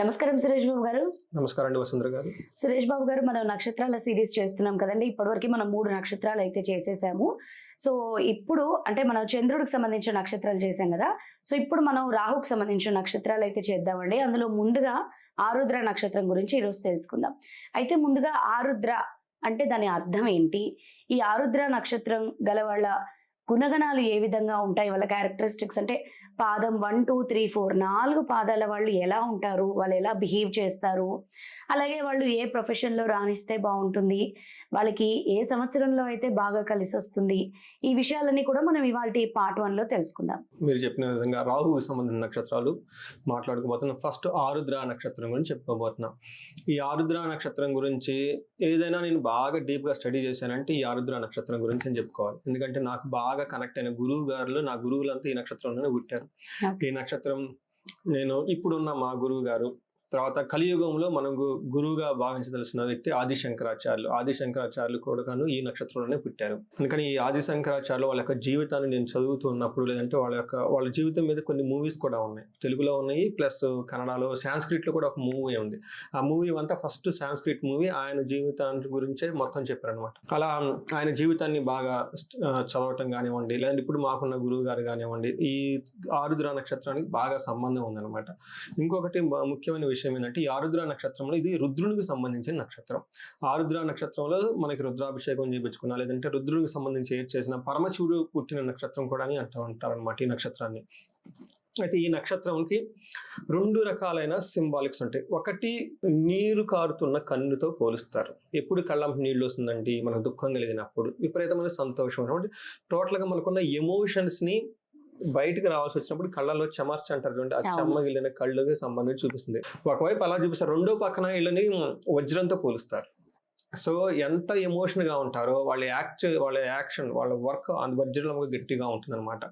నమస్కారం సురేష్ బాబు గారు. నమస్కారం అండి వసుంధర గారు. సురేష్ బాబు గారు మనం నక్షత్రాల సిరీస్ చేస్తున్నాం కదండి. ఇప్పటివరకు మనం మూడు నక్షత్రాలు అయితే చేసేసాము. సో ఇప్పుడు అంటే మనం చంద్రుడికి సంబంధించిన నక్షత్రాలు చేసాం కదా. సో ఇప్పుడు మనం రాహుకి సంబంధించిన నక్షత్రాలు అయితే చేద్దామండి. అందులో ముందుగా ఆరుద్ర నక్షత్రం గురించి ఈరోజు తెలుసుకుందాం. అయితే ముందుగా ఆరుద్ర అంటే దాని అర్థం ఏంటి? ఈ ఆరుద్ర నక్షత్రం గల వాళ్ళ గుణగణాలు ఏ విధంగా ఉంటాయి? వాళ్ళ క్యారెక్టరిస్టిక్స్ అంటే పాదం వన్ టూ త్రీ ఫోర్ నాలుగు పాదాల వాళ్ళు ఎలా ఉంటారు? వాళ్ళు ఎలా బిహేవ్ చేస్తారు? అలాగే వాళ్ళు ఏ ప్రొఫెషన్లో రాణిస్తే బాగుంటుంది? వాళ్ళకి ఏ సంవత్సరంలో అయితే బాగా కలిసి వస్తుంది? ఈ విషయాలన్నీ కూడా మనం ఇవాళ పార్ట్ వన్లో తెలుసుకుందాం. మీరు చెప్పిన విధంగా రాహు సంబంధించిన నక్షత్రాలు మాట్లాడుకోబోతున్నాం. ఫస్ట్ ఆరుద్ర నక్షత్రం గురించి చెప్పుకోబోతున్నాం. ఈ ఆరుద్ర నక్షత్రం గురించి ఏదైనా నేను బాగా డీప్గా స్టడీ చేశానంటే ఈ ఆరుద్ర నక్షత్రం గురించి నేను చెప్పుకోవాలి. ఎందుకంటే నాకు బాగా కనెక్ట్ అయిన గురువు గారులు నా గురువులంతా ఈ నక్షత్రంలోనే పుట్టారు. ఈ నక్షత్రం నేను ఇప్పుడున్న మా గురువు గారు తర్వాత కలియుగంలో మనం గురువుగా భావించదలసిన వ్యక్తి ఆది శంకరాచార్యులు ఆది శంకరాచార్యులు కూడాను ఈ నక్షత్రంలోనే పుట్టారు. అందుకని ఈ ఆది శంకరాచార్యులు వాళ్ళ యొక్క జీవితాన్ని నేను చదువుతూ ఉన్నప్పుడు లేదంటే వాళ్ళ యొక్క వాళ్ళ జీవితం మీద కొన్ని మూవీస్ కూడా ఉన్నాయి. తెలుగులో ఉన్నాయి ప్లస్ కన్నడలో సాంస్క్రిట్లో కూడా ఒక మూవీ ఉంది. ఆ మూవీ అంతా ఫస్ట్ సాంస్క్రిట్ మూవీ. ఆయన జీవితాన్ని గురించే మొత్తం చెప్పారనమాట అలా ఆయన జీవితాన్ని బాగా చదవటం కానివ్వండి లేదంటే ఇప్పుడు మాకున్న గురువు గారు కానివ్వండి ఈ ఆరుద్ర నక్షత్రానికి బాగా సంబంధం ఉందన్నమాట. ఇంకొకటి ముఖ్యమైన విషయం ఏంటంటే ఈ ఆరుద్ర నక్షత్రంలో ఇది రుద్రునికి సంబంధించిన నక్షత్రం. ఆరుద్ర నక్షత్రంలో మనకి రుద్రాభిషేకం చేయించుకున్నా లేదంటే రుద్రునికి సంబంధించి ఏది చేసిన పరమశివుడు పుట్టిన నక్షత్రం కూడా అని అంటూ ఉంటారు అనమాట ఈ నక్షత్రాన్ని. అయితే ఈ నక్షత్రంకి రెండు రకాలైన సింబాలిక్స్ ఉంటాయి. ఒకటి నీరు కారుతున్న కన్నుతో పోలుస్తారు. ఎప్పుడు కళ్ళంపు నీళ్ళు వస్తుందండి? మనకు దుఃఖం కలిగినప్పుడు విపరీతమైన సంతోషం అంటే టోటల్గా మనకున్న ఎమోషన్స్ని బయటకు రావాల్సి వచ్చినప్పుడు కళ్ళలో చెమర్చ అంటారు చూడండి. ఆ. చెమ్మగిలిన కళ్ళకి సంబంధించి చూపిస్తుంది. ఒకవైపు అలా చూపిస్తారు. రెండో పక్కన వీళ్ళని వజ్రంతో పోలుస్తారు. సో ఎంత ఎమోషన్గా ఉంటారో వాళ్ళ యాక్ట్ వాళ్ళ యాక్షన్ వాళ్ళ వర్క్ అంత వజ్రంగా గట్టిగా ఉంటుంది అనమాట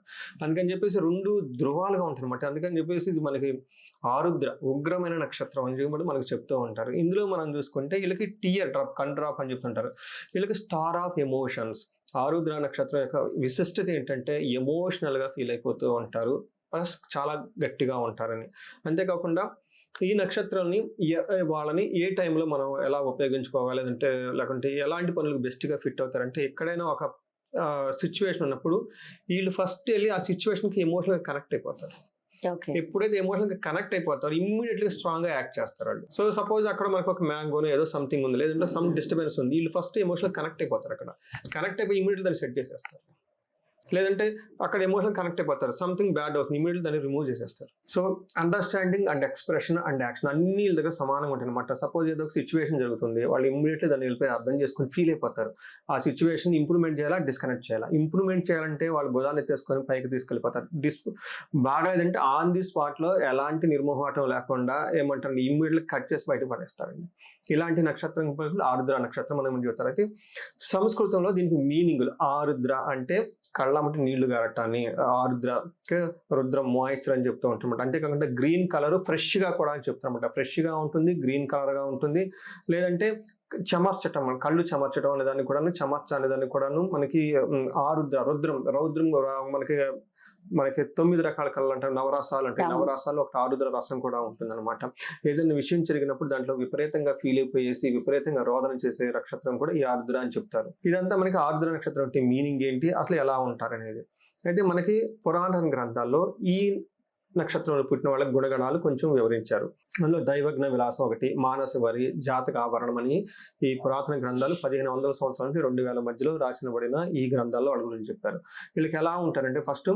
అందుకని చెప్పేసి రెండు ధృవాలుగా ఉంటాయి అనమాట అందుకని చెప్పేసి ఇది మనకి ఆరుద్ర ఉగ్రమైన నక్షత్రం అని చెప్పి మనకు చెప్తూ ఉంటారు. ఇందులో మనం చూసుకుంటే వీళ్ళకి టీయర్ డ్రాప్ కన్ డ్రాప్ అని చెప్తుంటారు. వీళ్ళకి స్టార్ ఆఫ్ ఎమోషన్స్. ఆరుద్ర నక్షత్రం యొక్క విశిష్టత ఏంటంటే ఎమోషనల్గా ఫీల్ అయిపోతూ ఉంటారు. ప్లస్ చాలా గట్టిగా ఉంటారని. అంతేకాకుండా ఈ నక్షత్రాన్ని వాళ్ళని ఏ టైంలో మనం ఎలా ఉపయోగించుకోవాలి? లేదంటే లేకుంటే ఎలాంటి పనులకు బెస్ట్గా ఫిట్ అవుతారంటే ఎక్కడైనా ఒక సిచ్యువేషన్ ఉన్నప్పుడు వీళ్ళు ఫస్ట్ వెళ్ళి ఆ సిచ్యువేషన్కి ఎమోషనల్గా కనెక్ట్ అయిపోతారు. ఎప్పుడైతే ఎమోషన్ కనెక్ట్ అయిపోతారో స్ట్రాంగ్ స్ట్రాంగ్గా యాక్ట్ చేస్తారు వాళ్ళు. సో సపోజ్ అక్కడ మనకు ఒక మ్యాంగోనో ఏదో సంథింగ్ ఉంది లేదంటే సమ్ డిస్టర్బెన్స్ ఉంది. వీళ్ళు ఫస్ట్ ఎమోషనల్ కనెక్ట్ అయిపోతారు అక్కడ. కనెక్ట్ అయిపోయి ఇమీడియట్ దాన్ని సెట్ చేసేస్తారు. లేదంటే అక్కడ ఎమోషన్ కనెక్ట్ అయిపోతారు. సంథింగ్ బ్యాడ్ అవుతుంది. ఇమీడియట్ దాన్ని రిమూవ్ చేసేస్తారు. So understanding and expression and action అన్ని వీళ్ళ దగ్గర సమానంగా ఉంటాయి అనమాట సపోజ్ ఏదో ఒక సిచ్యువేషన్ జరుగుతుంది. వాళ్ళు ఇమీడియట్లీ దాన్ని వెళ్ళిపోయి అర్థం చేసుకుని ఫీల్ అయిపోతారు. ఆ సిచ్యువేషన్ ఇంప్రూవ్మెంట్ చేయాలా? డిస్కనెక్ట్ చేయాలా? ఇంప్రూవ్మెంట్ చేయాలంటే వాళ్ళు బుధాన్ని తీసుకొని పైకి తీసుకెళ్ళిపోతారు. డిస్ బాగా ఏదంటే ఆన్ ది స్పాట్లో ఎలాంటి నిర్మోహాటం లేకుండా ఏమంటారు? ఇమీడియట్లీ కట్ చేసి బయట పడేస్తారండి. ఇలాంటి నక్షత్రం ఆరుద్ర నక్షత్రం అనేది చెబుతారు అయితే సంస్కృతంలో దీనికి మీనింగులు ఆరుద్ర అంటే కళ్ళ కాబట్టి నీళ్ళు గారటాన్ని ఆరుద్ర రుద్ర మాయిశ్చర్ అని చెప్తూ ఉంటాం అంతేకాకుండా గ్రీన్ కలర్ ఫ్రెష్గా కూడా అని చెప్తారన్నమాట ఫ్రెష్గా ఉంటుంది గ్రీన్ కలర్గా ఉంటుంది. లేదంటే చెమర్చటం మన కళ్ళు చెమర్చటం అనే దాన్ని కూడాను చెమర్చ అనే దాన్ని కూడాను మనకి ఆరుద్ర రుద్రం రౌద్రం మనకి మనకి తొమ్మిది రకాల కళలు అంటారు నవరసాలు అంటే. నవరసాలు ఒక ఆరుద్ర రసం కూడా ఉంటుంది అనమాట ఏదైనా విషయం జరిగినప్పుడు దాంట్లో విపరీతంగా ఫీల్ అయిపోయేసి విపరీతంగా రోదన చేసే నక్షత్రం కూడా ఈ ఆరుద్ర అని చెప్తారు. ఇదంతా మనకి ఆరుద్ర నక్షత్రం అంటే మీనింగ్ ఏంటి? అసలు ఎలా ఉంటారు అనేది అయితే మనకి పురాణ గ్రంథాల్లో ఈ నక్షత్రంలో పుట్టిన వాళ్ళ గుణగణాలు కొంచెం వివరించారు. అందులో దైవజ్ఞ విలాసం ఒకటి మానస వరి జాతక ఆభరణమని అని ఈ పురాతన గ్రంథాలు పదిహేను వందల సంవత్సరాల నుంచి రెండు వేల మధ్యలో రాసినబడిన ఈ గ్రంథాల్లో వాళ్ళ గురించి చెప్పారు. వీళ్ళకి ఎలా ఉంటారంటే ఫస్ట్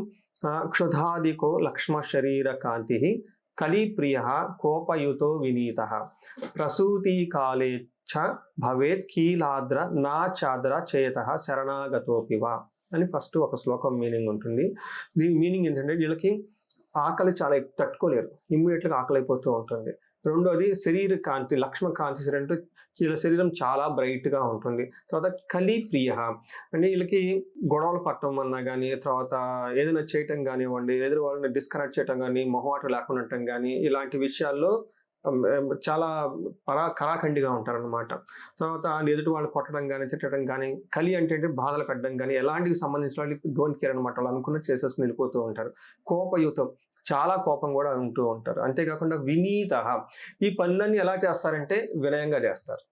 క్షుధాదికో లక్ష్మ శరీర కాంతి కలిప్రియ కోపయుతో వినీత ప్రసూతి కాలే చ భవేత్ కీలాద్ర నా చాద్ర చేత శరణాగతోపివ అని ఫస్ట్ ఒక శ్లోకం మీనింగ్ ఉంటుంది. దీని మీనింగ్ ఏంటంటే వీళ్ళకి ఆకలి చాలా తట్టుకోలేరు. ఇమ్మీడియట్గా ఆకలి అయిపోతూ ఉంటుంది. రెండోది శరీర కాంతి లక్ష్మ కాంతి అంటే వీళ్ళ శరీరం చాలా బ్రైట్గా ఉంటుంది. తర్వాత కలి ప్రియ అంటే వీళ్ళకి గొడవలు పట్టడం అన్నా కానీ తర్వాత ఏదైనా చేయటం కానివ్వండి ఎదురు వాళ్ళని డిస్కనెక్ట్ చేయటం కానీ మొహమాట లేకుండా ఉండటం కానీ ఇలాంటి విషయాల్లో చాలా పరా కరాఖండిగా ఉంటారనమాట తర్వాత ఎదుటి వాళ్ళు కొట్టడం కానీ తిట్టడం కానీ కలి అంటే ఏంటి? బాధలు పెట్టడం కానీ ఎలాంటికి సంబంధించిన వాళ్ళు డోంట్ కేర్ అనమాట వాళ్ళు అనుకున్న చేసేసుకుని వెళ్ళిపోతూ ఉంటారు. కోపయుతం చాలా కోపం కూడా ఉంటూ ఉంటారు. అంతేకాకుండా వినీత. ఈ పనులన్నీ ఎలా చేస్తారంటే వినయంగా చేస్తారు.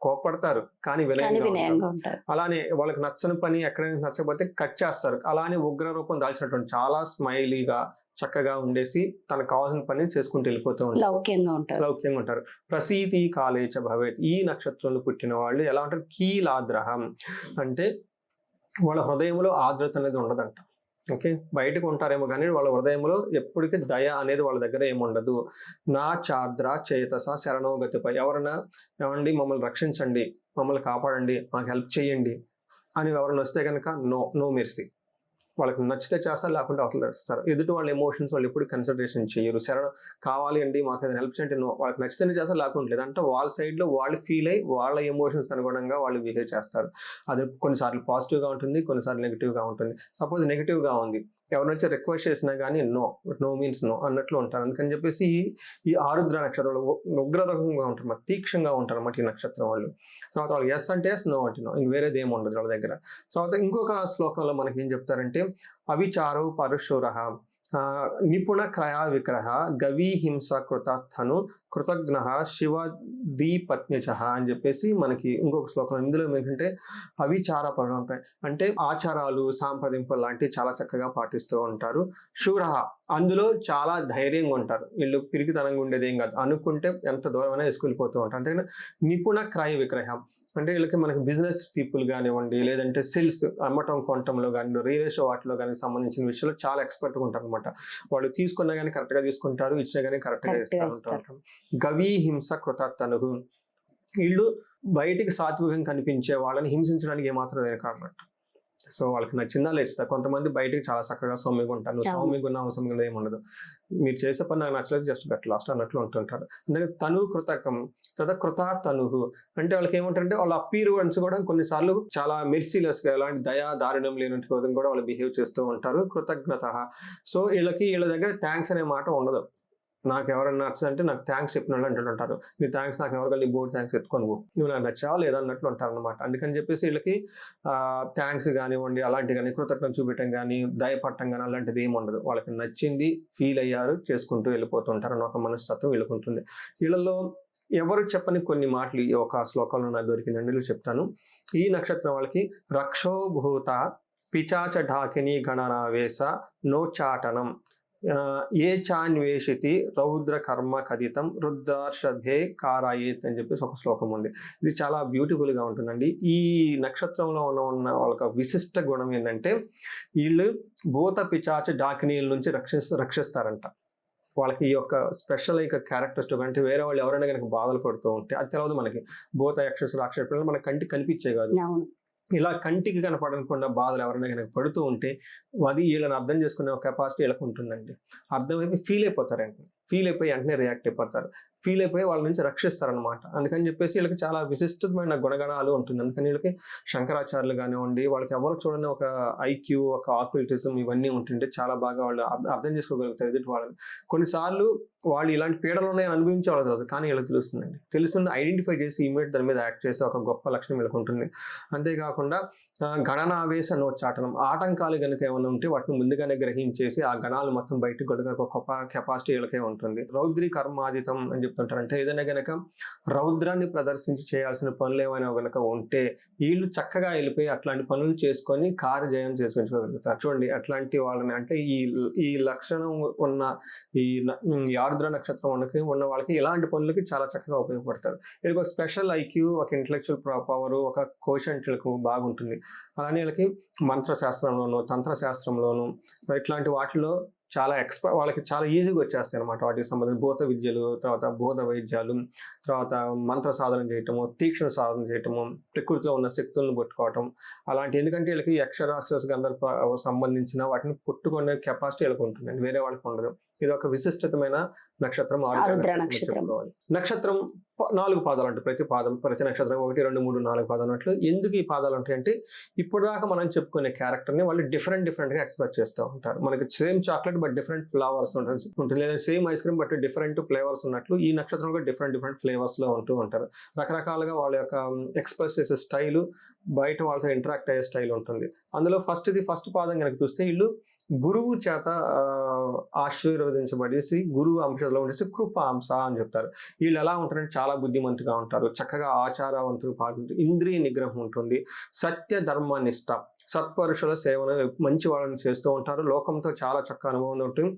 కోపడతారు కానీ వినయంగా ఉంటారు. అలానే వాళ్ళకి నచ్చని పని ఎక్కడైనా నచ్చకపోతే కట్ చేస్తారు. అలానే ఉగ్ర రూపం దాల్చినటువంటి చాలా స్మైలీగా చక్కగా ఉండేసి తనకు కావాల్సిన పని చేసుకుంటూ వెళ్ళిపోతూ ఉంటారు. లౌక్యంగా ఉంటారు. లౌక్యంగా ఉంటారు. ప్రసీతి కాలేచ భవేత్. ఈ నక్షత్రంలో పుట్టిన వాళ్ళు ఎలా ఉంటారు? కీలాద్రహం. అంటే వాళ్ళ హృదయంలో ఆర్ద్రత అనేది ఉండదంట. ఓకే. బయటకు ఉంటారేమో కానీ వాళ్ళ హృదయంలో ఎప్పటికీ దయ అనేది వాళ్ళ దగ్గర ఏముండదు. నా చాద్ర చేతస శరణోగతిపై ఎవరైనా ఏమండి మమ్మల్ని రక్షించండి మమ్మల్ని కాపాడండి మాకు హెల్ప్ చేయండి అని ఎవరైనా వస్తే కనుక నో నో మెర్సీ. వాళ్ళకి నచ్చితే చేస్తారు లేకుంటే అవతల చేస్తారు. ఎదుటి వాళ్ళ ఎమోషన్స్ వాళ్ళు ఎప్పుడు కన్సిడరేషన్ చేయరు. శరణం కావాలి అండి మాకు ఏదైనా హెల్ప్ చేయండి నో వాళ్ళకి నచ్చితేనే చేస్తారు లేకుంటే లేదు. అంటే వాళ్ళ సైడ్లో వాళ్ళు ఫీల్ అయ్యి వాళ్ళ ఎమోషన్స్ అనుగుణంగా వాళ్ళు బిహేవ్ చేస్తారు. అది కొన్నిసార్లు పాజిటివ్గా ఉంటుంది కొన్నిసార్లు నెగిటివ్గా ఉంటుంది. సపోజ్ నెగిటివ్గా ఉంది. ఎవరినొచ్చి రిక్వెస్ట్ చేసినా కానీ నో నో మీన్స్ నో అన్నట్లు ఉంటారు. అందుకని చెప్పేసి ఈ ఈ ఆరుద్ర నక్షత్రాలు ఉగ్రరకంగా ఉగ్ర రకంగా ఉంటారు మరి తీక్షంగా ఉంటారు అన్నమాట ఈ నక్షత్రం వాళ్ళు. తర్వాత వాళ్ళు ఎస్ అంటే ఎస్ నో అంటే నో ఇంక వేరేది ఏమి ఉండదు వాళ్ళ దగ్గర. తర్వాత ఇంకొక శ్లోకంలో మనకి ఏం చెప్తారంటే అవిచారో పరుశూర నిపుణ క్రయా విగ్రహ గవి హింస కృతార్థను కృతజ్ఞ శివ దీపత్నిచ అని చెప్పేసి మనకి ఇంకొక శ్లోకం ఇందులో ఏంటంటే అవిచార పరులు ఉంటాయి అంటే ఆచారాలు సాంప్రదింపులు లాంటివి చాలా చక్కగా పాటిస్తూ ఉంటారు. శూర అందులో చాలా ధైర్యంగా ఉంటారు. వీళ్ళు పిరికితనంగా ఉండేది ఏం కాదు. అనుకుంటే ఎంత దూరమైనా వేసుకెళ్ళిపోతూ ఉంటారు. అంటే నిపుణ క్రయ విక్రయం అంటే వీళ్ళకి మనకి బిజినెస్ పీపుల్ కానివ్వండి లేదంటే సేల్స్ అమ్మటం కొనటంలో కానీ రియల్ ఎస్టేట్ వాటిలో కానీ సంబంధించిన విషయంలో చాలా ఎక్స్పర్ట్గా ఉంటారు అనమాట వాళ్ళు తీసుకున్నా కానీ కరెక్ట్గా తీసుకుంటారు ఇచ్చినా కానీ కరెక్ట్గా ఇస్తూ ఉంటారు గవీ హింస కృతార్థనుగు వీళ్ళు బయటికి సాత్వికం కనిపించే వాళ్ళని హింసించడానికి ఏమాత్రం వెనకాడనట్టు సో వాళ్ళకి నచ్చిందా లేచుతా కొంతమంది బయటికి చాలా చక్కగా సౌమ్యంగా ఉంటారు. సౌమ్యంగా ఉన్న అవసరం కింద ఏమి ఉండదు. మీరు చేసే పని నాకు నచ్చలేదు జస్ట్ గట్ లాస్ట్ అన్నట్లు ఉంటుంటారు. అందుకే తను కృతకం తర్వాత కృత తనుహు అంటే వాళ్ళకి ఏమంటారంటే వాళ్ళ అపీరువన్స్ కూడా కొన్నిసార్లు చాలా మెర్సీలెస్గా ఎలాంటి దయా దారుణం లేనట్టు కూడా వాళ్ళు బిహేవ్ చేస్తూ ఉంటారు కృతజ్ఞత. సో వీళ్ళకి వీళ్ళ దగ్గర థ్యాంక్స్ అనే మాట ఉండదు. నాకు ఎవరైనా నచ్చదంటే నాకు థ్యాంక్స్ చెప్పిన వాళ్ళు అంటుంటారు నీ థ్యాంక్స్ నాకు ఎవరికైనా నీ బోర్డు థ్యాంక్స్ ఎత్తుకొని నువ్వు నాకు నచ్చావా లేదా అన్నట్లు ఉంటారు అనమాట అందుకని చెప్పేసి వీళ్ళకి థ్యాంక్స్ కానివ్వండి అలాంటి కానీ కృతజ్ఞత చూపించడం కానీ దయపట్టం కానీ అలాంటిది ఏమి ఉండదు. వాళ్ళకి నచ్చింది ఫీల్ అయ్యారు చేసుకుంటూ వెళ్ళిపోతుంటారు అని ఒక మనస్తత్వం వీళ్ళకు ఉంటుంది. వీళ్ళలో ఎవరు చెప్పని కొన్ని మాటలు ఈ ఒక శ్లోకంలో నాకు దొరికిందండి వీళ్ళు చెప్తాను. ఈ నక్షత్రం వాళ్ళకి రక్షోభూత పిచాచ ఢాకిని గణనావేశ నోచాటనం. ఏ చాన్వేషితి రౌద్ర కర్మ కథితం రుద్రార్షధే కారాయేత్ అని చెప్పేసి ఒక శ్లోకం ఉంది. ఇది చాలా బ్యూటిఫుల్గా ఉంటుందండి. ఈ నక్షత్రంలో ఉన్న ఉన్న వాళ్ళ విశిష్ట గుణం ఏంటంటే వీళ్ళు భూత పిచాచ డాకినీల నుంచి రక్షిస్ రక్షిస్తారంట. వాళ్ళకి ఈ యొక్క స్పెషల్ యొక్క క్యారెక్టరిస్టిక్ అంటే వేరే వాళ్ళు ఎవరైనా కనుక బాధలు పడుతూ ఉంటే అది తెలియదు మనకి. భూత యక్షస్ రాక్షసులు మన కంటికి కనిపించే కాదు. ఇలా కంటికి కనపడకుండా బాధలు ఎవరైనా కనుక పడుతూ ఉంటే అది వీళ్ళని అర్థం చేసుకునే ఒక కెపాసిటీ వీళ్ళకి ఉంటుందండి. అర్థమైపోయి ఫీల్ అయిపోతారు వెంటనే. ఫీల్ అయిపోయి వెంటనే రియాక్ట్ అయిపోతారు. ఫీల్ అయిపోయి వాళ్ళ నుంచి రక్షిస్తారనమాట అందుకని చెప్పేసి వీళ్ళకి చాలా విశిష్టమైన గుణగణాలు ఉంటుంది. అందుకని వీళ్ళకి శంకరాచార్యులు కానివ్వండి వాళ్ళకి ఎవరు చూడని ఒక ఐక్యూ ఒక ఆక్యులిటిజం ఇవన్నీ ఉంటుంటే చాలా బాగా వాళ్ళు అర్థం చేసుకోగలుగుతారు. ఎదుటి వాళ్ళని. కొన్నిసార్లు వాళ్ళు ఇలాంటి పీడలు ఉన్నాయని అనుభవించే వాళ్ళు కాదు కానీ ఇలా తెలుస్తుందండి. తెలుస్తుంది ఐడెంటిఫై చేసి ఇమీడియట్ దాని మీద యాక్ట్ చేసే ఒక గొప్ప లక్షణం వీళ్ళకి ఉంటుంది. అంతేకాకుండా గణనావేశ నోచాటనం. ఆటంకాలు కనుక ఏమైనా ఉంటే వాటిని ముందుగానే గ్రహించేసి ఆ గణాలు మొత్తం బయటకు కొడుకు ఒక గొప్ప కెపాసిటీ వీళ్ళకే ఉంటుంది. రౌద్రి కర్మాదితం అని చెప్తుంటారు అంటే ఏదైనా గనక రౌద్రాన్ని ప్రదర్శించి చేయాల్సిన పనులు ఏమైనా కనుక ఉంటే వీళ్ళు చక్కగా వెళ్ళిపోయి అట్లాంటి పనులు చేసుకొని కార్యజయం చేసుకుంటుకోగలుగుతారు చూడండి అట్లాంటి వాళ్ళని అంటే ఈ ఈ లక్షణం ఉన్న ఈ ఆరుద్ర నక్షత్రం ఉన్నకి ఉన్న వాళ్ళకి ఇలాంటి పనులకి చాలా చక్కగా ఉపయోగపడతారు. వీళ్ళకి ఒక స్పెషల్ ఐక్యూ ఒక ఇంటలెక్చువల్ పవర్ ఒక కోషన్ వీళ్ళకి బాగుంటుంది. అలానే వీళ్ళకి మంత్రశాస్త్రంలోను తంత్రశాస్త్రంలోను ఇట్లాంటి వాటిలో చాలా ఎక్స్పర్ వాళ్ళకి చాలా ఈజీగా వచ్చేస్తాయి అనమాట వాటికి సంబంధించిన భూత విద్యలు తర్వాత భూత వైద్యాలు తర్వాత మంత్ర సాధన చేయటము తీక్షణ సాధన చేయటము ప్రకృతిలో ఉన్న శక్తులను పట్టుకోవటం అలాంటి ఎందుకంటే వీళ్ళకి అక్షరాక్షస్ గంధర్వ సంబంధించిన వాటిని పుట్టుకునే కెపాసిటీ వీళ్ళకి ఉంటుందండి. వేరే వాళ్ళకి ఉండదు. ఇది ఒక విశిష్టమైన నక్షత్రం ఆరుద్ర ఆరుద్ర నక్షత్రం నక్షత్రం. చెప్పుకోవాలి. నక్షత్రం నాలుగు పాదాలు ఉంటాయి ప్రతి పాదం ప్రతి నక్షత్రం ఒకటి రెండు మూడు నాలుగు పాదాలు అన్నట్లు ఎందుకు ఈ పాదాలు ఉంటాయంటే ఇప్పుడు దాకా మనం చెప్పుకునే క్యారెక్టర్ని వాళ్ళు డిఫరెంట్ డిఫరెంట్గా ఎక్స్ప్రెస్ చేస్తూ ఉంటారు. మనకి same chocolate but different flavours ఉంటుంది ఉంటుంది. లేదా same ice cream but different flavours ఉన్నట్లు ఈ నక్షత్రం కూడా డిఫరెంట్ డిఫరెంట్ ఫ్లేవర్స్లో ఉంటూ ఉంటారు. రకరకాలుగా వాళ్ళ యొక్క ఎక్స్ప్రెస్ చేసే స్టైలు బయట వాళ్ళతో ఇంటరాక్ట్ అయ్యే స్టైల్ ఉంటుంది. అందులో ఫస్ట్ ఇది ఫస్ట్ పాదం కనుక చూస్తే వీళ్ళు గురువు చేత ఆశీర్వదించబడేసి గురువు అంశంలో ఉండేసి కృప అంశ అని చెప్తారు. వీళ్ళు ఎలా ఉంటారంటే చాలా బుద్ధిమంతుగా ఉంటారు. చక్కగా ఆచారవంతులు పాల్గొంటారు ఇంద్రియ నిగ్రహం ఉంటుంది. సత్య ధర్మ నిష్ట సత్పరుషుల సేవను మంచి వాళ్ళని చేస్తూ ఉంటారు. లోకంతో చాలా చక్కగా అనుభవం ఉంటుంది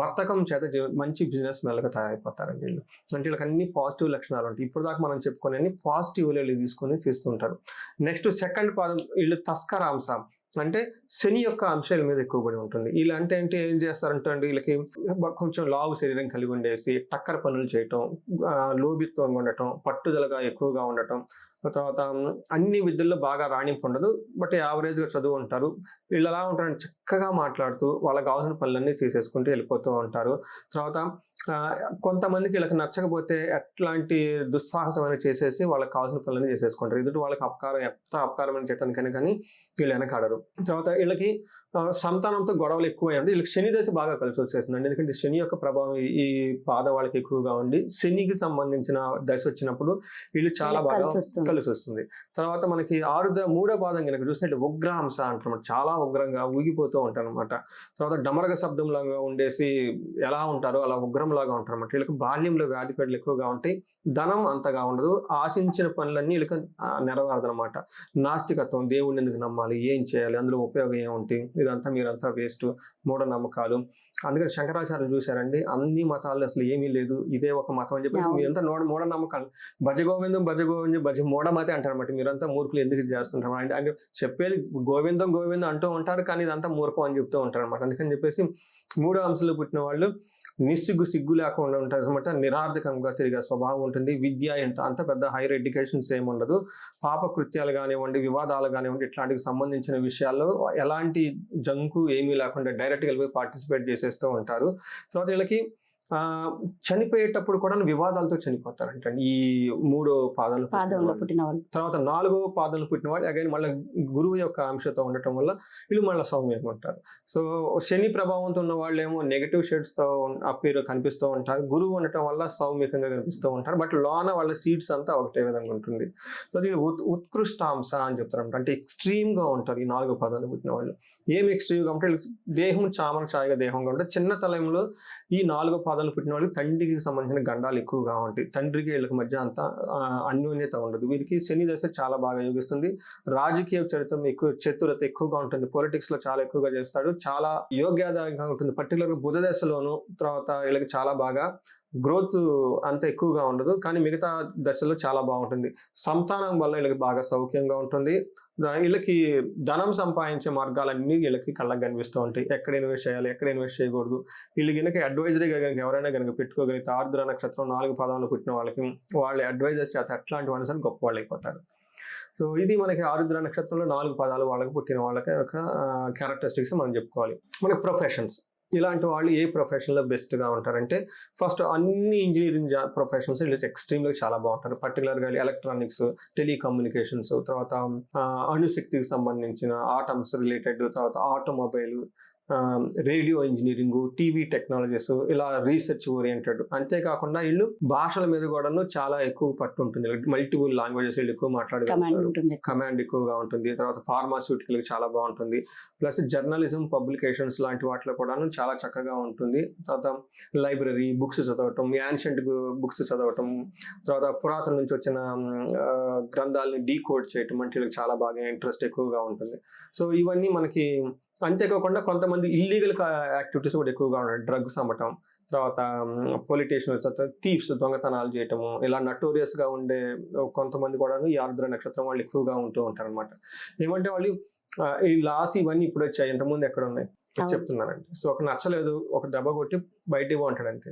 వర్తకం చేత మంచి బిజినెస్ మెల్లగా తయారైపోతారండి వీళ్ళు. అంటే వీళ్ళకి అన్ని పాజిటివ్ లక్షణాలు ఉంటాయి. ఇప్పుడు దాకా మనం చెప్పుకునే పాజిటివ్ వీళ్ళు తీసుకొని తీస్తుంటారు నెక్స్ట్ సెకండ్ పాదం వీళ్ళు తస్కరాంశం అంటే శని యొక్క అంశాల మీద ఎక్కువ పడి ఉంటుంది. వీళ్ళు అంటే అంటే ఏం చేస్తారంటే అండి వీళ్ళకి కొంచెం లావు శరీరం కలిగి ఉండేసి టక్కర పనులు చేయటం లోభిత్వంగా ఉండటం పట్టుదలగా ఎక్కువగా ఉండటం తర్వాత అన్ని విద్యల్లో బాగా రాణింపు ఉండదు. బట్ యావరేజ్గా చదువు ఉంటారు. వీళ్ళు ఎలా ఉంటారంటే చక్కగా మాట్లాడుతూ వాళ్ళకి కావాల్సిన పనులన్నీ చేసేసుకుంటూ వెళ్ళిపోతూ ఉంటారు. తర్వాత కొంతమందికి వీళ్ళకి నచ్చకపోతే ఎట్లాంటి దుస్సాహసమైన చేసేసి వాళ్ళకి కావాల్సిన పనులన్నీ చేసేసుకుంటారు. ఎదుటి వాళ్ళకి అపకారం ఎంత అపకారం చేయడానికని కానీ వీళ్ళు వెనకాడరు. తర్వాత వీళ్ళకి సంతానంతో గొడవలు ఎక్కువ ఉండి వీళ్ళకి శని దశ బాగా కలిసి వచ్చేస్తుందండి ఎందుకంటే శని యొక్క ప్రభావం ఈ- పాదం వాళ్ళకి ఎక్కువగా ఉండి శనికి సంబంధించిన దశ వచ్చినప్పుడు వీళ్ళు చాలా బాగా కలిసి వస్తుంది. తర్వాత మనకి ఆరుద్ర మూడో పాదం కనుక చూసినట్టు ఉగ్రహంస అంటారు చాలా ఉగ్రంగా ఊగిపోతూ ఉంటారు అనమాట తర్వాత డమరగ శబ్దంలాగా ఉండేసి ఎలా ఉంటారో అలా ఉగ్రంలాగా ఉంటారు అనమాట వీళ్ళకి బాల్యంలో వ్యాధి పీడలు ఎక్కువగా ఉంటాయి ధనం అంతగా ఉండదు. ఆశించిన పనులన్నీ వీళ్ళకి నెరవేరదు అనమాట నాస్తికత్వం దేవుడిని ఎందుకు నమ్మాలి? ఏం చేయాలి? అందులో ఉపయోగం ఏముంటాయి ఇదంతా మీరంతా వేస్ట్ మూఢనమ్మకాలు. అందుకని శంకరాచార్యులు చూశారండి అన్ని మతాలు అసలు ఏమీ లేదు. ఇదే ఒక మతం అని చెప్పేసి. మీరంతా నోడ మూఢనమ్మకాలు. భజ గోవిందం భజ గోవిందం భజ మూఢమతే అంటారన్నమాట. మీరంతా మూర్ఖులు ఎందుకు చేస్తుంటారు? అంటే అంటే చెప్పేది గోవిందం గోవిందం అంటూ ఉంటారు కానీ ఇదంతా మూర్ఖం అని చెప్తూ ఉంటారు అనమాట అందుకని చెప్పేసి మూడో అంశంలో పుట్టిన వాళ్ళు నిస్సిగ్గు సిగ్గు లేకుండా ఉంటుంది అనమాట నిరార్థకంగా తిరిగే స్వభావం ఉంటుంది. విద్య ఎంత అంత పెద్ద హైయర్ ఎడ్యుకేషన్స్ ఏమి ఉండదు. పాప కృత్యాలు కానివ్వండి వివాదాలు కానివ్వండి ఇట్లాంటికి సంబంధించిన విషయాల్లో ఎలాంటి జంకు ఏమీ లేకుండా డైరెక్ట్గా వెళ్ళిపోయి పార్టిసిపేట్ చేసేస్తూ ఉంటారు. తర్వాత వీళ్ళకి చనిపోయేటప్పుడు కూడా వివాదాలతో చనిపోతారంట ఈ మూడో పాదాలు పుట్టిన పాదంలో వాళ్ళు. పుట్టిన వాళ్ళు. తర్వాత నాలుగో పాదంలో పుట్టిన వాళ్ళు. అగైన్ మళ్ళీ గురువు యొక్క అంశతో ఉండటం వల్ల వీళ్ళు మళ్ళీ సౌమ్యంగా ఉంటారు. సో శని ప్రభావంతో ఉన్న వాళ్ళు ఏమో నెగిటివ్ షేడ్స్తో అప్పీర్ కనిపిస్తూ ఉంటారు. గురువు ఉండటం వల్ల సౌమ్యకంగా కనిపిస్తూ ఉంటారు. బట్ లోన వాళ్ళ సీడ్స్ అంతా ఒకటే విధంగా ఉంటుంది. సో దీని ఉత్ ఉత్కృష్టాంశ అని చెప్తారు అంటే ఎక్స్ట్రీమ్గా ఉంటారు ఈ నాలుగో పాదాలు పుట్టిన వాళ్ళు. ఏం ఎక్స్ట్రీమ్గా అంటే వీళ్ళకి దేహం చామన ఛాయగా దేహంగా ఉంటుంది చిన్న తలంలో ఈ నాలుగో పాదాలు పుట్టిన వాళ్ళకి తండ్రికి సంబంధించిన గండాలు ఎక్కువగా ఉంటాయి. తండ్రికి వీళ్ళకి మధ్య అంత ఆ, అన్యోన్యత ఉండదు. వీరికి శని దశ చాలా బాగా యోగిస్తుంది. రాజకీయ చరిత్ర ఎక్కువ చతురత ఎక్కువగా ఉంటుంది. పొలిటిక్స్లో చాలా ఎక్కువగా చేస్తాడు. చాలా యోగ్యాదాయంగా ఉంటుంది. పర్టికులర్ బుధ దశలోను తర్వాత వీళ్ళకి చాలా బాగా గ్రోత్ అంత ఎక్కువగా ఉండదు కానీ మిగతా దశలో చాలా బాగుంటుంది. సంతానం వల్ల వీళ్ళకి బాగా సౌఖ్యంగా ఉంటుంది. వీళ్ళకి ధనం సంపాదించే మార్గాలన్నీ వీళ్ళకి కళ్ళకి కనిపిస్తూ ఉంటాయి. ఎక్కడ ఇన్వెస్ట్ చేయాలి ఎక్కడ ఇన్వెస్ట్ చేయకూడదు. వీళ్ళు కనుక అడ్వైజరీగా కనుక ఎవరైనా కనుక పెట్టుకోగలిగితే ఆర్ద్ర నక్షత్రం నాలుగు పదాలు పుట్టిన వాళ్ళకి వాళ్ళ అడ్వైజర్స్ చేత అట్లాంటి వాళ్ళని సరే గొప్ప వాళ్ళు అయిపోతారు. సో ఇది మనకి ఆరుద్ర నక్షత్రంలో నాలుగు పదాలు వాళ్ళకి పుట్టిన వాళ్ళకి ఒక క్యారెక్టరిస్టిక్స్ మనం చెప్పుకోవాలి. మనకి ప్రొఫెషన్స్ ఇలాంటి వాళ్ళు ఏ ప్రొఫెషన్లో బెస్ట్గా ఉంటారంటే ఫస్ట్ అన్ని ఇంజనీరింగ్ జా ప్రొఫెషన్స్ వీళ్ళు ఎక్స్ట్రీమ్గా చాలా బాగుంటారు. పర్టికులర్గా ఎలక్ట్రానిక్స్ టెలికమ్యూనికేషన్స్ తర్వాత అణుశక్తికి సంబంధించిన ఆటమ్స్ రిలేటెడ్ తర్వాత automobile radio engineering TV technologies ఇలా రీసెర్చ్ ఓరియంటెడ్. అంతేకాకుండా వీళ్ళు భాషల మీద కూడాను చాలా ఎక్కువ పట్టు ఉంటుంది మల్టిపుల్ లాంగ్వేజెస్ వీళ్ళు ఎక్కువ మాట్లాడగలుగుతారు ఉంటుంది. కమాండ్ ఎక్కువగా ఉంటుంది. తర్వాత ఫార్మాస్యూటికల్ చాలా బాగుంటుంది. ప్లస్ జర్నలిజం పబ్లికేషన్స్ లాంటి వాటిలో కూడాను చాలా చక్కగా ఉంటుంది. తర్వాత లైబ్రరీ బుక్స్ చదవటం యాన్షియంట్ బుక్స్ చదవటం తర్వాత పురాతన నుంచి వచ్చిన గ్రంథాలని డీకోడ్ చేయటం అంటే వీళ్ళకి చాలా బాగా ఇంట్రెస్ట్ ఎక్కువగా ఉంటుంది. సో ఇవన్నీ మనకి అంతేకాకుండా కొంతమంది ఇల్లీగల్ యాక్టివిటీస్ కూడా ఎక్కువగా ఉన్నాయి. డ్రగ్స్ అమ్మటం తర్వాత పొలిటీషియన్స్ థీప్స్ దొంగతనాలు చేయటము ఇలా notorious గా ఉండే కొంతమంది కూడా ఈ ఆర్ద్ర నక్షత్రం వాళ్ళు ఎక్కువగా ఉంటూ ఉంటారు అనమాట ఏమంటే వాళ్ళు ఈ లాస్ ఇవన్నీ ఇప్పుడు వచ్చాయి. ఇంతకుముందు ఎక్కడ ఉన్నాయి. చెప్తున్నారండి సో ఒక నచ్చలేదు ఒక దెబ్బ కొట్టి బయటికి బాగుంటాడు అంతే.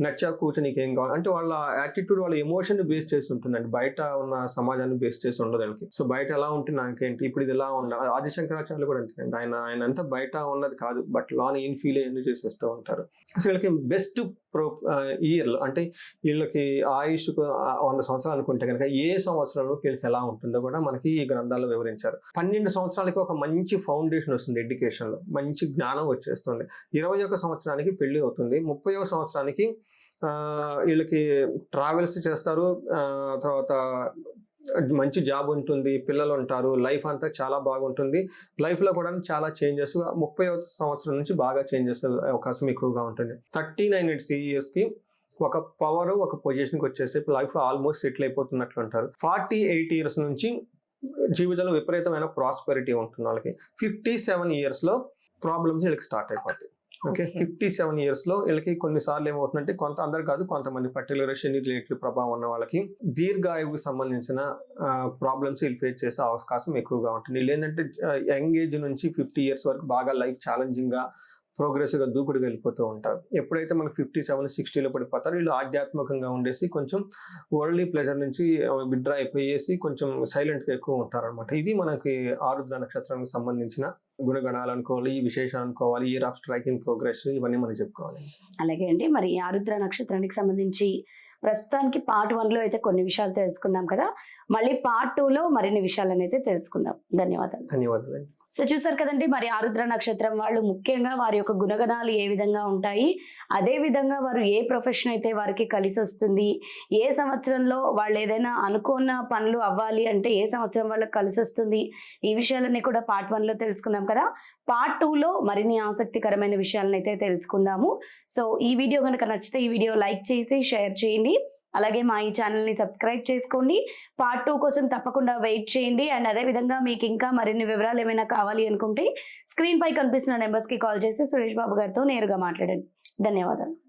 నచ్చా కూర్చొని నీకేం ఏం కావాలి? అంటే వాళ్ళ యాటిట్యూడ్ వాళ్ళ ఎమోషన్ బేస్ చేసి ఉంటుందండి. బయట ఉన్న సమాజాన్ని బేస్ చేసి ఉండదు వాళ్ళకి సో బయట ఎలా ఉంటే నాకేంటి? ఇప్పుడు ఇది ఎలా ఉండాలి ఆదిశంకరాచార్యులు కూడా అంతేనండి. ఆయన ఆయన అంతా బయట ఉన్నది కాదు. బట్ లోన్ ఏం ఫీల్ అయ్యి చేసేస్తూ ఉంటారు? సో వీళ్ళకి బెస్ట్ ప్రో ఇయర్లు అంటే వీళ్ళకి ఆయుష్ వంద సంవత్సరాలు అనుకుంటే కనుక ఏ సంవత్సరంలో వీళ్ళకి ఎలా ఉంటుందో కూడా మనకి ఈ గ్రంథాల్లో వివరించారు. పన్నెండు సంవత్సరాలకి ఒక మంచి ఫౌండేషన్ వస్తుంది ఎడ్యుకేషన్లో మంచి జ్ఞానం వచ్చేస్తుంది. ఇరవై ఒక సంవత్సరానికి పెళ్ళి అవుతుంది. ముప్పై సంవత్సరానికి వీళ్ళకి ట్రావెల్స్ చేస్తారు. తర్వాత మంచి జాబ్ ఉంటుంది పిల్లలు ఉంటారు లైఫ్ అంతా చాలా బాగుంటుంది. లైఫ్లో కూడా చాలా చేంజెస్ ముప్పై సంవత్సరం నుంచి బాగా చేంజెస్ అవకాశం ఎక్కువగా ఉంటుంది. థర్టీ నైన్కి ఒక పవర్ ఒక పొజిషన్కి వచ్చేసి లైఫ్ ఆల్మోస్ట్ సెటిల్ అయిపోతున్నట్లు ఉంటారు ఫార్టీ ఎయిట్ ఇయర్స్ నుంచి జీవితంలో విపరీతమైన ప్రాస్పెరిటీ ఉంటుంది వాళ్ళకి. ఫిఫ్టీ సెవెన్ ఇయర్స్లో ప్రాబ్లమ్స్ వీళ్ళకి స్టార్ట్ అయిపోతాయి. ఓకే. ఫిఫ్టీ సెవెన్ ఇయర్స్లో వీళ్ళకి కొన్నిసార్లు ఏమవుతుందంటే కొంత అందరు కాదు కొంతమంది పర్టికులర్ శని రిలేటెడ్ ప్రభావం ఉన్న వాళ్ళకి దీర్ఘాయువుకి సంబంధించిన ప్రాబ్లమ్స్ వీళ్ళు ఫేస్ చేసే అవకాశం ఎక్కువగా ఉంటుంది వీళ్ళు ఏంటంటే యంగ్ ఏజ్ నుంచి ఫిఫ్టీ ఇయర్స్ వరకు బాగా లైఫ్ ఛాలెంజింగ్గా ప్రోగ్రెస్గా దూకుడు వెళ్ళిపోతూ ఉంటారు. ఎప్పుడైతే మనకి ఫిఫ్టీ సెవెన్ సిక్స్టీలో పడిపోతారో వీళ్ళు ఆధ్యాత్మికంగా ఉండేసి కొంచెం వరల్డ్లీ ప్లెజర్ నుంచి విత్డ్రా అయిపోయేసి కొంచెం సైలెంట్గా ఎక్కువ ఉంటారనమాట ఇది మనకి ఆరుద్ర నక్షత్రానికి సంబంధించిన గుణగణాలు అనుకోవాలి ఈ విశేషాలు అనుకోవాలి ఈ రాఫ్ స్ట్రైకింగ్ ప్రోగ్రెస్ ఇవన్నీ మనం చెప్పుకోవాలి. అలాగే అండి మరి ఈ ఆరుద్ర నక్షత్రానికి సంబంధించి ప్రస్తుతానికి పార్ట్ వన్లో అయితే కొన్ని విషయాలు తెలుసుకున్నాం కదా. మళ్ళీ పార్ట్లో మరిన్ని విషయాలను అయితే తెలుసుకుందాం. ధన్యవాదాలు. ధన్యవాదాలు సో చూసారు కదండి మరి ఆరుద్ర నక్షత్రం వాళ్ళు ముఖ్యంగా వారి యొక్క గుణగణాలు ఏ విధంగా ఉంటాయి అదే విధంగా వారు ఏ ప్రొఫెషన్ అయితే వారికి కలిసి వస్తుంది ఏ సంవత్సరంలో వాళ్ళు ఏదైనా అనుకున్న పనులు అవ్వాలి అంటే ఏ సంవత్సరం వాళ్ళకి కలిసి వస్తుంది ఈ విషయాలన్నీ కూడా పార్ట్లో తెలుసుకున్నాం కదా. పార్ట్లో మరిన్ని ఆసక్తికరమైన విషయాలను అయితే తెలుసుకుందాము. సో ఈ వీడియో కనుక నచ్చితే ఈ వీడియో లైక్ చేసి షేర్ చేయండి. అలాగే మా ఈ ఛానల్ని సబ్స్క్రైబ్ చేసుకోండి. పార్ట్ టూ కోసం తప్పకుండా వెయిట్ చేయండి. అండ్ అదే విధంగా మీకు ఇంకా మరిన్ని వివరాలు ఏమైనా కావాలి అనుకుంటే స్క్రీన్పై కనిపిస్తున్న నెంబర్స్కి కాల్ చేసి సురేష్ బాబు గారితో నేరుగా మాట్లాడండి. ధన్యవాదాలు.